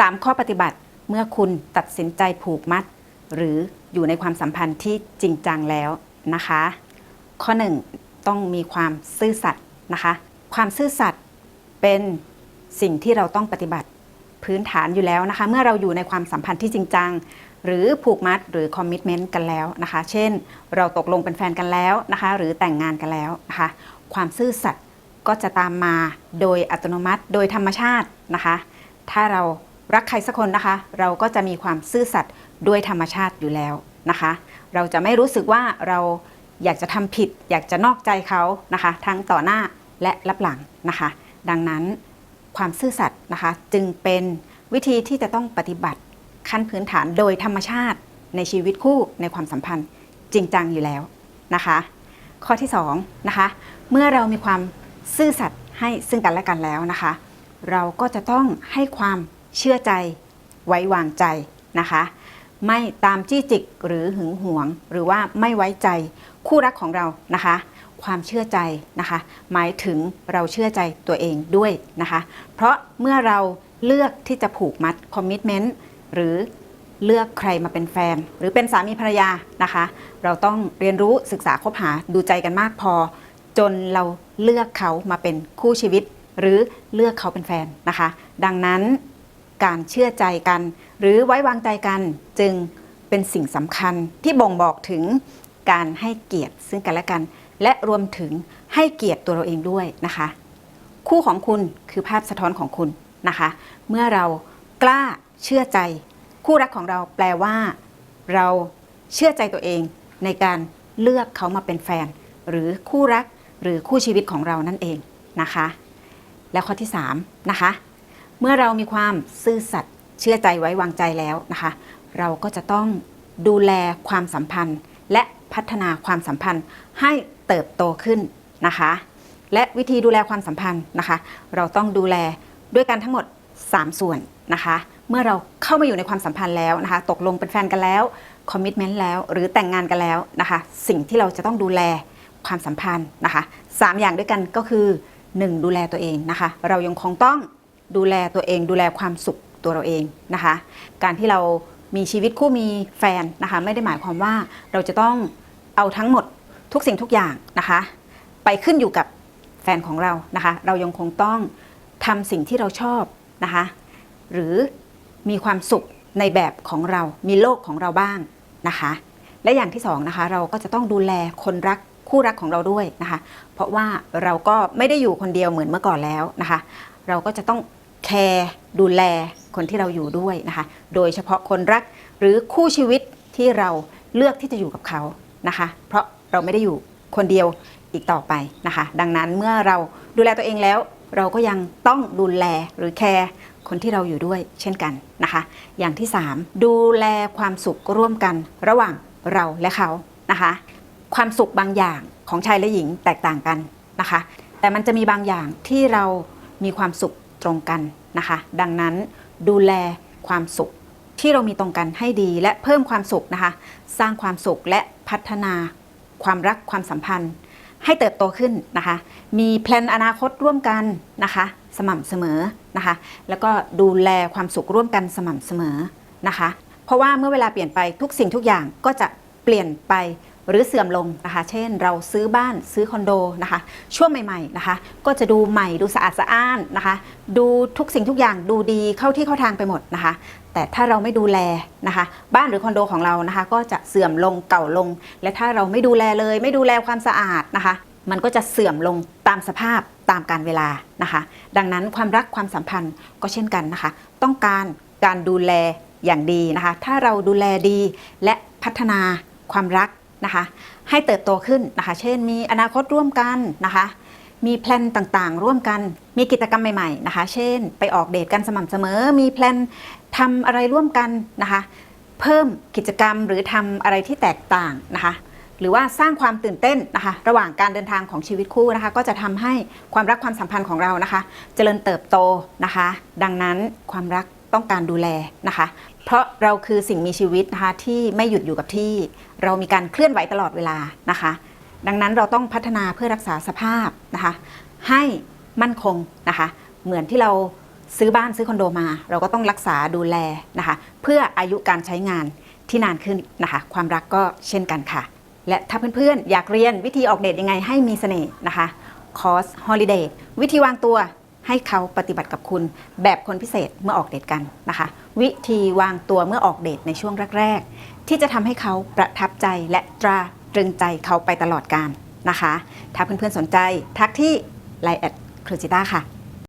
3 ข้อปฏิบัติเมื่อคุณตัดสินใจผูกมัด หรืออยู่ในความสัมพันธ์ที่จริงจังแล้วนะคะ ข้อ 1 ต้องมีความซื่อสัตย์นะคะ ความซื่อสัตย์เป็นสิ่งที่เราต้องปฏิบัติพื้นฐานอยู่แล้วนะคะ เมื่อเราอยู่ในความสัมพันธ์ที่จริงจัง หรือผูกมัดหรือคอมมิชเมนต์กันแล้วนะคะ เช่น เราตกลงเป็นแฟนกันแล้วนะคะ หรือแต่งงานกันแล้วนะคะ ความซื่อสัตย์ก็จะตามมาโดยอัตโนมัติโดยธรรมชาตินะคะ ถ้าเรา รักใครสักคนนะคะ เราก็จะมีความซื่อสัตย์ด้วยธรรมชาติอยู่แล้วนะคะ เราจะไม่รู้สึกว่าเราอยากจะทำผิด อยากจะนอกใจเขานะคะ ทั้งต่อหน้าและรับหลังนะคะ ดังนั้นความซื่อสัตย์นะคะ จึงเป็นวิธีที่จะต้องปฏิบัติขั้นพื้นฐานโดยธรรมชาติในชีวิตคู่ในความสัมพันธ์จริงจังอยู่แล้วนะคะ ข้อที่2นะคะเมื่อเรามีความซื่อสัตย์ให้ซึ่งกันและกันแล้วนะคะ เราก็จะต้องให้ความ เชื่อใจ ไว้วางใจนะคะ ไม่ตามจี้จิกหรือหึงหวง หรือว่าไม่ไว้ใจคู่รักของเรานะคะ ความเชื่อใจนะคะ หมายถึงเราเชื่อใจตัวเองด้วยนะคะ เพราะเมื่อเราเลือกที่จะผูกมัดคอมมิชเมนต์หรือเลือกใครมาเป็นแฟน หรือเป็นสามีภรรยานะคะ เราต้องเรียนรู้ศึกษาคบหาดูใจกันมากพอ จนเราเลือกเขามาเป็นคู่ชีวิต หรือเลือกเขาเป็นแฟนนะคะ ดังนั้น การเชื่อใจกัน หรือไว้วางใจกันจึงเป็นสิ่งสำคัญที่บ่งบอกถึงการให้เกียรติซึ่งกันและกัน และรวมถึงให้เกียรติตัวเราเองด้วยนะคะ คู่ของคุณคือภาพสะท้อนของคุณนะคะ เมื่อเรากล้าเชื่อใจ คู่รักของเราแปลว่า เราเชื่อใจตัวเองในการเลือกเขามาเป็นแฟน หรือคู่รักหรือคู่ชีวิตของเรานั่นเองนะคะ แล้วข้อที่3นะคะ เมื่อเรามีความซื่อสัตย์เชื่อใจไว้วางใจแล้วนะคะ เราก็จะต้องดูแลความสัมพันธ์ และพัฒนาความสัมพันธ์ให้เติบโตขึ้นนะคะ และวิธีดูแลความสัมพันธ์นะคะ เราต้องดูแลด้วยกันทั้งหมด 3 ส่วนนะคะ เมื่อเราเข้ามาอยู่ในความสัมพันธ์แล้วนะคะ ตกลงเป็นแฟนกันแล้วคอมมิชเมนต์แล้วหรือแต่งงานกันแล้วนะคะ สิ่งที่เราจะต้องดูแลความสัมพันธ์นะคะสามอย่างด้วยกันก็คือ 1. ดูแลตัวเองนะคะ เรายังคงต้อง ดูแลตัวเอง ดูแลความสุขตัวเราเองนะคะ การที่เรามีชีวิตคู่มีแฟนนะคะ ไม่ได้หมายความว่าเราจะต้องเอาทั้งหมดทุกสิ่งทุกอย่างนะคะ ไปขึ้นอยู่กับแฟนของเรานะคะ เรายังคงต้องทำสิ่งที่เราชอบนะคะ หรือมีความสุขในแบบของเรา มีโลกของเราบ้างนะคะ และอย่างที่สองนะคะ เราก็จะต้องดูแลคนรักคู่รักของเราด้วยนะคะ เพราะว่าเราก็ไม่ได้อยู่คนเดียวเหมือนเมื่อก่อนแล้วนะคะ เราก็จะต้อง แคร์ดูแลคนที่เราอยู่ด้วยนะคะ โดยเฉพาะคนรักหรือคู่ชีวิตที่เราเลือกที่จะอยู่กับเขานะคะ เพราะเราไม่ได้อยู่คนเดียวอีกต่อไปนะคะ ดังนั้นเมื่อเราดูแลตัวเองแล้ว เราก็ยังต้องดูแลหรือแคร์คนที่เราอยู่ด้วยเช่นกันนะคะ อย่างที่ 3 ดูแลความสุขร่วมกันระหว่างเราและเขานะคะ ความสุขบางอย่างของชายและหญิงแตกต่างกันนะคะ แต่มันจะมีบางอย่างที่เรามีความสุข ตรงกันนะคะ ดังนั้นดูแลความสุขที่เรามีตรงกันให้ดีและเพิ่มความสุขนะคะ สร้างความสุขและพัฒนาความรักความสัมพันธ์ ให้เติบโตขึ้นนะคะ มีแพลนอนาคตร่วมกันนะคะ สม่ำเสมอนะคะ แล้วก็ดูแลความสุขร่วมกันสม่ำเสมอนะคะ เพราะว่าเมื่อเวลาเปลี่ยนไปทุกสิ่งทุกอย่างก็จะเปลี่ยนไป หรือเสื่อมลงนะคะ เช่น เราซื้อบ้านซื้อคอนโดนะคะ ช่วงใหม่ๆนะคะ ก็จะดูใหม่ดูสะอาดสะอ้านนะคะ ดูทุกสิ่งทุกอย่างดูดีเข้าที่เข้าทางไปหมดนะคะ แต่ถ้าเราไม่ดูแลนะคะ บ้านหรือคอนโดของเรานะคะ ก็จะเสื่อมลงเก่าลง และถ้าเราไม่ดูแลเลย ไม่ดูแลความสะอาดนะคะ มันก็จะเสื่อมลงตามสภาพตามการเวลานะคะ ดังนั้นความรักความสัมพันธ์ก็เช่นกันนะคะ ต้องการการดูแลอย่างดีนะคะ ถ้าเราดูแลดีและพัฒนาความรัก นะคะให้เติบโตขึ้นนะคะ เช่นมีอนาคตร่วมกันนะคะ มีแพลนต่างๆ ร่วมกัน มีกิจกรรมใหม่ๆนะคะ เช่น ไปออกเดทกันสม่ำเสมอ มีแพลนทำอะไรร่วมกันนะคะ เพิ่มกิจกรรมหรือทำอะไรที่แตกต่างนะคะหรือว่าสร้างความตื่นเต้นนะคะ ระหว่างการเดินทางของชีวิตคู่นะคะ ก็จะทำให้ความรักความสัมพันธ์ของเรานะคะ เจริญเติบโตนะคะ ดังนั้นความรัก ต้องการดูแลนะคะ เพราะเราคือสิ่งมีชีวิตนะคะที่ไม่หยุดอยู่กับที่ เรามีการเคลื่อนไหวตลอดเวลานะคะ ดังนั้นเราต้องพัฒนาเพื่อรักษาสภาพนะคะ ให้มั่นคงนะคะ เหมือนที่เราซื้อบ้านซื้อคอนโดมา เราก็ต้องรักษาดูแลนะคะ เพื่ออายุการใช้งานที่นานขึ้นนะคะ ความรักก็เช่นกันค่ะ และถ้าเพื่อนๆ อยากเรียนวิธีออกเดทยังไงให้มีเสน่ห์นะคะคอร์สฮอลิเดย์วิธีวางตัว ให้เขาปฏิบัติกับคุณ แบบคนพิเศษเมื่อออกเดทกันนะคะ วิธีวางตัวเมื่อออกเดทในช่วงแรกๆ ที่จะทำให้เขาประทับใจและตราตรึงใจเขาไปตลอดการนะคะ ถ้าเพื่อนๆสนใจทักที่ไลน์แอดครูจิต้าค่ะ